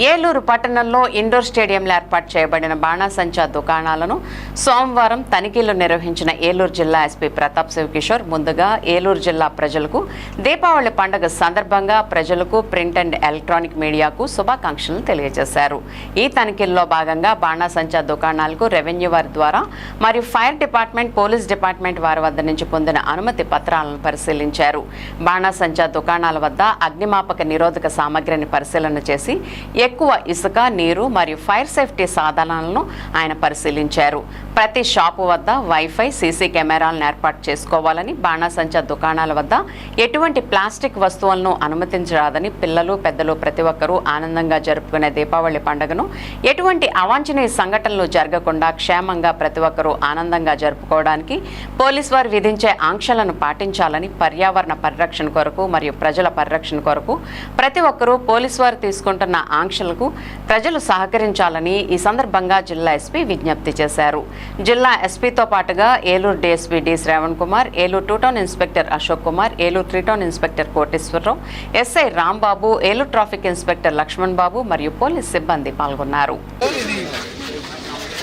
ఏలూరు పట్టణంలో ఇండోర్ స్టేడియంలో ఏర్పాటు చేయబడిన బాణాసంచా దుకాణాలను సోమవారం తనిఖీలు నిర్వహించిన ఏలూరు జిల్లా ఎస్పీ ప్రతాప్ శివకిషోర్ ముందుగా ఏలూరు జిల్లా ప్రజలకు దీపావళి పండుగ సందర్భంగా ప్రజలకు ప్రింట్ అండ్ ఎలక్ట్రానిక్ మీడియాకు శుభాకాంక్షలు తెలియజేశారు. ఈ తనిఖీల్లో భాగంగా బాణాసంచా దుకాణాలకు రెవెన్యూ వారి ద్వారా మరియు ఫైర్ డిపార్ట్మెంట్ పోలీస్ డిపార్ట్మెంట్ వారి వద్ద నుంచి పొందిన అనుమతి పత్రాలను పరిశీలించారు. బాణాసంచా దుకాణాల వద్ద అగ్నిమాపక నిరోధక సామగ్రిని పరిశీలన చేసి ఎక్కువ ఇసుక నీరు మరియు ఫైర్ సేఫ్టీ సాధనాలను ఆయన పరిశీలించారు. ప్రతి షాపు వద్ద వైఫై సీసీ కెమెరాలను ఏర్పాటు చేసుకోవాలని బాణాసంచా దుకాణాల వద్ద ఎటువంటి ప్లాస్టిక్ వస్తువులను అనుమతించరాదని పిల్లలు పెద్దలు ప్రతి ఒక్కరూ ఆనందంగా జరుపుకునే దీపావళి పండుగను ఎటువంటి అవాంఛనీయ సంఘటనలు జరగకుండా క్షేమంగా ప్రతి ఒక్కరూ ఆనందంగా జరుపుకోవడానికి పోలీస్ వారు విధించే ఆంక్షలను పాటించాలని పర్యావరణ పరిరక్షణ కొరకు మరియు ప్రజల పరిరక్షణ కొరకు ప్రతి ఒక్కరూ పోలీస్ వారు తీసుకుంటున్న ఆకాంక్షలకు ప్రజలు సహకరించాలని ఈ సందర్భంగా జిల్లా ఎస్పీ విజ్ఞప్తి చేశారు. జిల్లా ఎస్పీతో పాటుగా Eluru DSP D Shravan Kumar Eluru two town inspector Ashok Kumar Eluru three town inspector Koteswararao SI Rambabu Eluru traffic inspector Laxman Babu మరియు పోలీస్ సిబ్బంది పాల్గొన్నారు.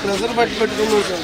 ప్రెజర్ బట్టి పెట్టుకున్నాం సార్.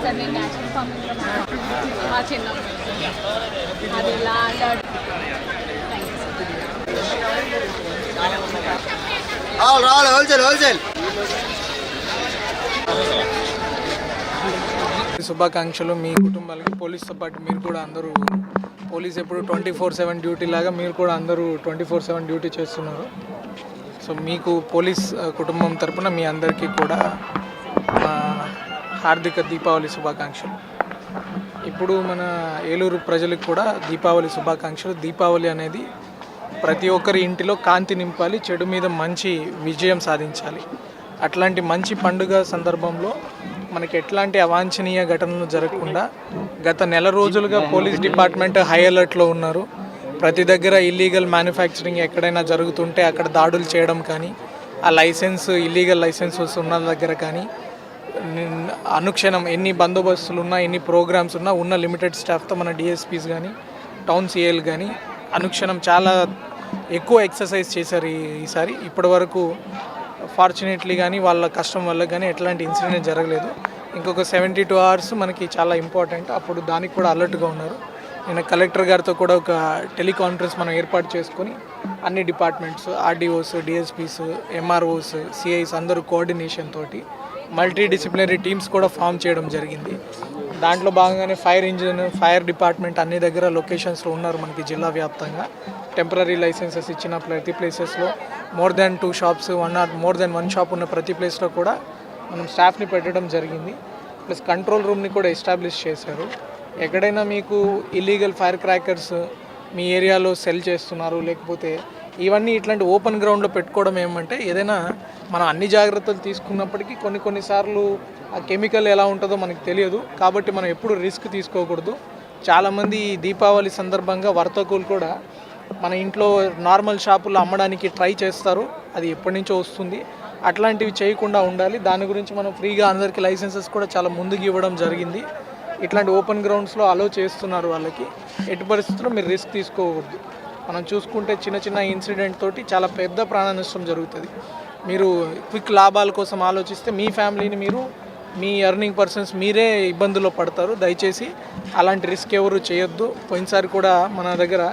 సార్ నేను నేషనల్ ఫార్మింగ్లో మా చిన్న అది ల్యాండ్ రావాలి హోల్సేల్ హోల్సేల్. శుభాకాంక్షలు మీ కుటుంబాలకి పోలీస్తో పాటు మీరు కూడా అందరూ పోలీస్ ఎప్పుడు ట్వంటీ ఫోర్ సెవెన్ డ్యూటీ లాగా మీరు కూడా అందరూ ట్వంటీ ఫోర్ సెవెన్ డ్యూటీ చేస్తున్నారు. సో మీకు పోలీస్ కుటుంబం తరపున మీ అందరికీ కూడా ఆ, హార్దిక దీపావళి శుభాకాంక్షలు. ఇప్పుడు మన ఏలూరు ప్రజలకు కూడా దీపావళి శుభాకాంక్షలు. దీపావళి అనేది ప్రతి ఒక్కరి ఇంటిలో కాంతి నింపాలి చెడు మీద మంచి విజయం సాధించాలి. అట్లాంటి మంచి పండుగ సందర్భంలో మనకి ఎట్లాంటి అవాంఛనీయ ఘటనలు జరగకుండా గత నెల రోజులుగా పోలీస్ డిపార్ట్మెంట్ హై అలర్ట్లో ఉన్నారు. ప్రతి దగ్గర ఇల్లీగల్ మ్యానుఫ్యాక్చరింగ్ ఎక్కడైనా జరుగుతుంటే అక్కడ దాడులు చేయడం కానీ ఆ లైసెన్స్ ఇల్లీగల్ లైసెన్సెస్ ఉన్న దగ్గర కానీ అనుక్షణం ఎన్ని బందోబస్తులు ఉన్నా ఎన్ని ప్రోగ్రామ్స్ ఉన్నా ఉన్న లిమిటెడ్ స్టాఫ్తో మన డిఎస్పీస్ కానీ టౌన్ సిఏలు కానీ అనుక్షణం చాలా ఎక్కువ ఎక్సర్సైజ్ చేశారు ఈసారి. ఇప్పటి వరకు ఫార్చునేట్లీ కానీ వాళ్ళ కష్టం వల్ల కానీ ఎట్లాంటి ఇన్సిడెంట్ జరగలేదు. ఇంకొక సెవెంటీ టూ అవర్స్ మనకి చాలా ఇంపార్టెంట్. అప్పుడు దానికి కూడా అలర్ట్గా ఉన్నారు. నేను కలెక్టర్ గారితో కూడా ఒక టెలికాన్ఫరెన్స్ మనం ఏర్పాటు చేసుకొని అన్ని departments RDOs DSPs MROs CIs అందరూ కోఆర్డినేషన్ తోటి మల్టీ డిసిప్లినరీ టీమ్స్ కూడా ఫామ్ చేయడం జరిగింది. దాంట్లో భాగంగానే ఫైర్ ఇంజిన్ ఫైర్ డిపార్ట్మెంట్ అన్ని దగ్గర లొకేషన్స్లో ఉన్నారు మనకి జిల్లా వ్యాప్తంగా. టెంపరీ లైసెన్సెస్ ఇచ్చిన ప్రతి ప్లేసెస్లో more than two shops one or more than one shop ఉన్న ప్రతి ప్లేస్లో కూడా మనం స్టాఫ్ని పెట్టడం జరిగింది. ప్లస్ కంట్రోల్ రూమ్ని కూడా ఎస్టాబ్లిష్ చేశారు. ఎక్కడైనా మీకు ఇల్లీగల్ ఫైర్ క్రాకర్స్ మీ ఏరియాలో సెల్ చేస్తున్నారు లేకపోతే ఇవన్నీ ఇట్లాంటి ఓపెన్ గ్రౌండ్లో పెట్టుకోవడం ఏమంటే ఏదైనా మనం అన్ని జాగ్రత్తలు తీసుకున్నప్పటికీ కొన్ని కొన్నిసార్లు ఆ కెమికల్ ఎలా ఉంటుందో మనకు తెలియదు. కాబట్టి మనం ఎప్పుడు రిస్క్ తీసుకోకూడదు. చాలామంది ఈ దీపావళి సందర్భంగా వర్తకులు కూడా మన ఇంట్లో నార్మల్ షాపుల్లో అమ్మడానికి ట్రై చేస్తారు. అది ఎప్పటి నుంచో వస్తుంది. అట్లాంటివి చేయకుండా ఉండాలి. దాని గురించి మనం ఫ్రీగా అందరికీ లైసెన్సెస్ కూడా చాలా ముందుకు ఇవ్వడం జరిగింది. ఇట్లాంటి ఓపెన్ గ్రౌండ్స్లో అలో చేస్తున్నారు వాళ్ళకి. ఎట్టి పరిస్థితుల్లో మీరు రిస్క్ తీసుకోకూడదు. మనం చూసుకుంటే చిన్న చిన్న ఇన్సిడెంట్ తోటి చాలా పెద్ద ప్రాణ నష్టం జరుగుతుంది. మీరు క్విక్ లాభాల కోసం ఆలోచిస్తే మీ ఫ్యామిలీని మీరు మీ ఎర్నింగ్ పర్సన్స్ మీరే ఇబ్బందుల్లో పడతారు. దయచేసి అలాంటి రిస్క్ ఎవరు చేయొద్దు. పోయినసారి కూడా మన దగ్గర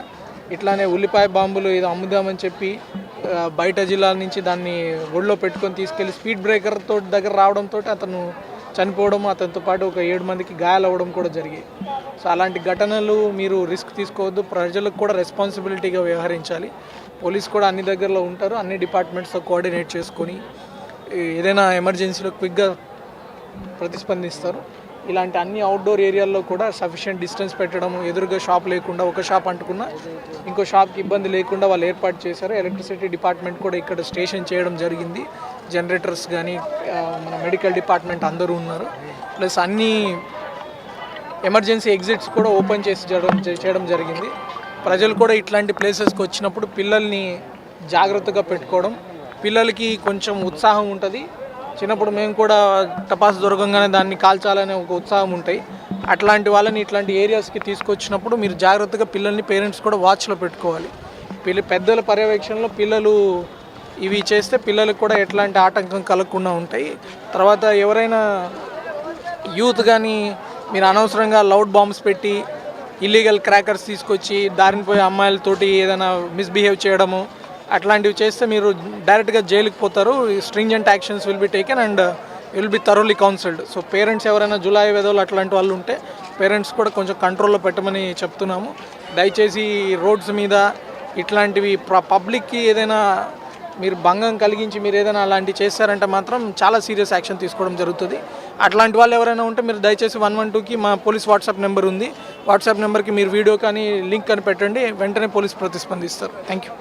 ఇట్లానే ఉల్లిపాయ బాంబులు ఏదో అమ్ముదామని చెప్పి బయట జిల్లాల నుంచి దాన్ని ఒళ్ళో పెట్టుకొని తీసుకెళ్ళి స్పీడ్ బ్రేకర్ తోటి దగ్గర రావడంతో అతను చనిపోవడం అతనితో పాటు ఒక ఏడు మందికి గాయాలవ్వడం కూడా జరిగాయి. సో అలాంటి ఘటనలు మీరు రిస్క్ తీసుకోవద్దు. ప్రజలకు కూడా రెస్పాన్సిబిలిటీగా వ్యవహరించాలి. పోలీస్ కూడా అన్ని దగ్గరలో ఉంటారు. అన్ని డిపార్ట్మెంట్స్తో కోఆర్డినేట్ చేసుకొని ఏదైనా ఎమర్జెన్సీలో క్విక్గా ప్రతిస్పందిస్తారు. ఇలాంటి అన్ని అవుట్డోర్ ఏరియాల్లో కూడా సఫిషియెంట్ డిస్టెన్స్ పెట్టడం ఎదురుగా షాప్ లేకుండా ఒక షాప్ అంటుకున్నా ఇంకో షాప్కి ఇబ్బంది లేకుండా వాళ్ళు ఏర్పాటు చేశారు. ఎలక్ట్రిసిటీ డిపార్ట్మెంట్ కూడా ఇక్కడ స్టేషన్ చేయడం జరిగింది. జనరేటర్స్ కానీ మన మెడికల్ డిపార్ట్మెంట్ అందరూ ఉన్నారు. ప్లస్ అన్ని ఎమర్జెన్సీ ఎగ్జిట్స్ కూడా ఓపెన్ చేసి చేయడం చేయడం జరిగింది. ప్రజలు కూడా ఇట్లాంటి ప్లేసెస్కి వచ్చినప్పుడు పిల్లల్ని జాగ్రత్తగా పెట్టుకోవడం పిల్లలకి కొంచెం ఉత్సాహం ఉంటుంది. చిన్నప్పుడు మేము కూడా టపాస్ దొరకంగానే దాన్ని కాల్చాలనే ఒక ఉత్సాహం ఉంటాయి. అట్లాంటి వాళ్ళని ఇట్లాంటి ఏరియాస్కి తీసుకొచ్చినప్పుడు మీరు జాగ్రత్తగా పిల్లల్ని పేరెంట్స్ కూడా వాచ్లో పెట్టుకోవాలి. పిల్ల పెద్దల పర్యవేక్షణలో పిల్లలు ఇవి చేస్తే పిల్లలకు కూడా ఎట్లాంటి ఆటంకం కలగకుండా ఉంటాయి. తర్వాత ఎవరైనా యూత్ కానీ మీరు అనవసరంగా లౌడ్ బాంబ్స్ పెట్టి ఇల్లీగల్ క్రాకర్స్ తీసుకొచ్చి దారిని పోయే అమ్మాయిలతోటి ఏదైనా మిస్బిహేవ్ చేయడము అట్లాంటివి చేస్తే మీరు డైరెక్ట్గా జైలుకి పోతారు. Stringent actions will be taken and will be thoroughly counselled so parents ఎవరైనా జులై వేదవులు అట్లాంటి వాళ్ళు ఉంటే పేరెంట్స్ కూడా కొంచెం కంట్రోల్లో పెట్టమని చెప్తున్నాము. దయచేసి రోడ్స్ మీద ఇట్లాంటివి పబ్లిక్కి ఏదైనా మీరు భంగం కలిగించి మీరు ఏదైనా అలాంటివి చేస్తారంటే మాత్రం చాలా సీరియస్ యాక్షన్ తీసుకోవడం జరుగుతుంది. అట్లాంటి వాళ్ళు ఎవరైనా ఉంటే మీరు దయచేసి వన్ వన్ టూకి మా పోలీస్ వాట్సాప్ నెంబర్ ఉంది. వాట్సాప్ నెంబర్కి మీరు వీడియో కానీ లింక్ అని పెట్టండి. వెంటనే పోలీస్ ప్రతిస్పందిస్తారు. Thank you.